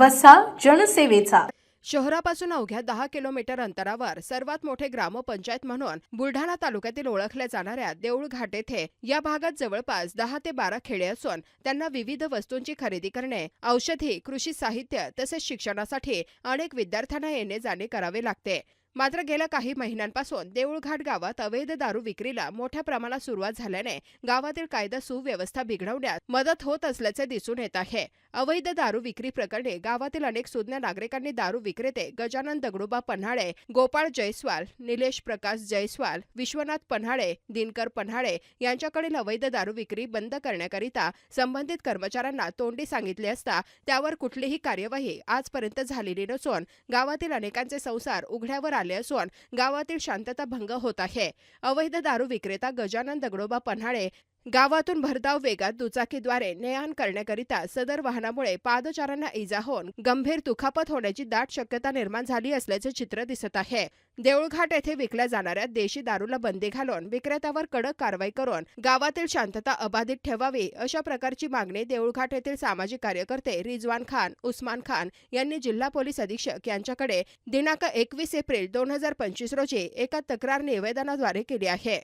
वसा जनसेवेचा. शहरापासून अवघ्या दहा किलोमीटर अंतरावर सर्वात मोठे ग्रामपंचायत म्हणून बुलढाणा तालुक्यातील ओळखल्या जाणाऱ्या देऊळ घाट येथे या भागात जवळपास दहा ते बारा खेडे असून त्यांना विविध वस्तूंची खरेदी करणे औषधी कृषी साहित्य तसेच शिक्षणासाठी अनेक विद्यार्थ्यांना येणे जाणे करावे लागते. मात्र गेल्या काही महिन्यांपासून देऊळघाट गावात अवैध दारू विक्रीला मोठ्या प्रमाणात सुरुवात झाल्याने गावातील कायदा सुव्यवस्था बिघडवण्यात मदत होत असल्याचे दिसून येत आहे. अवैध दारू विक्री प्रकरणी गावातील अनेक सुज्ञ नागरिकांनी दारू विक्रेते गजानन दगडोबा पन्हाळे गोपाळ जयस्वाल निलेश प्रकाश जयस्वाल विश्वनाथ पन्हाळे दिनकर पन्हाळे यांच्याकडील अवैध दारू विक्री बंद करण्याकरिता संबंधित कर्मचाऱ्यांना तोंडी सांगितले असता त्यावर कुठलीही कार्यवाही आजपर्यंत झालेली नसून गावातील अनेकांचे संसार उघड्यावर आले असून गावातील शांतता भंग होत आहे. अवैध दारू विक्रेता गजानन दगडोबा पन्हाळे गावातून भरधाव वेगात दुचाकीद्वारे ने आण करण्याकरिता सदर वाहनामुळे पादचाऱ्यांना इजा होऊन गंभीर दुखापत होण्याची दाट शक्यता निर्माण झाली असल्याचे चित्र दिसत आहे. देऊळघाट येथे विकल्या जाणाऱ्या देशी दारूला बंदी घालून विक्रेत्यावर कडक कारवाई करून गावातील शांतता अबाधित ठेवावी अशा प्रकारची मागणी देऊळघाट येथील सामाजिक कार्यकर्ते रिजवान खान उस्मान खान यांनी जिल्हा पोलीस अधीक्षक यांच्याकडे दिनांक एकवीस एप्रिल दोन हजार पंचवीस रोजी एका तक्रार निवेदनाद्वारे केली आहे.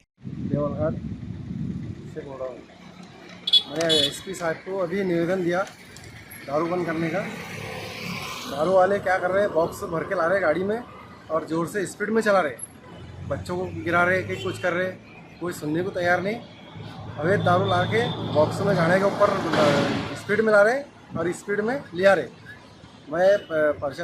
मैंने एसपी साहब को अभी निवेदन दिया दारू बंद करने का। दारू वाले क्या कर रहे हैं बॉक्स भर के ला रहे गाड़ी में और ज़ोर से स्पीड में चला रहे बच्चों को गिरा रहे कहीं कुछ कर रहे कोई सुनने को तैयार नहीं। अवैध दारू ला के बॉक्स में गाड़े के ऊपर स्पीड में ला रहे और स्पीड में लिया रहे मैं अ, प्रशा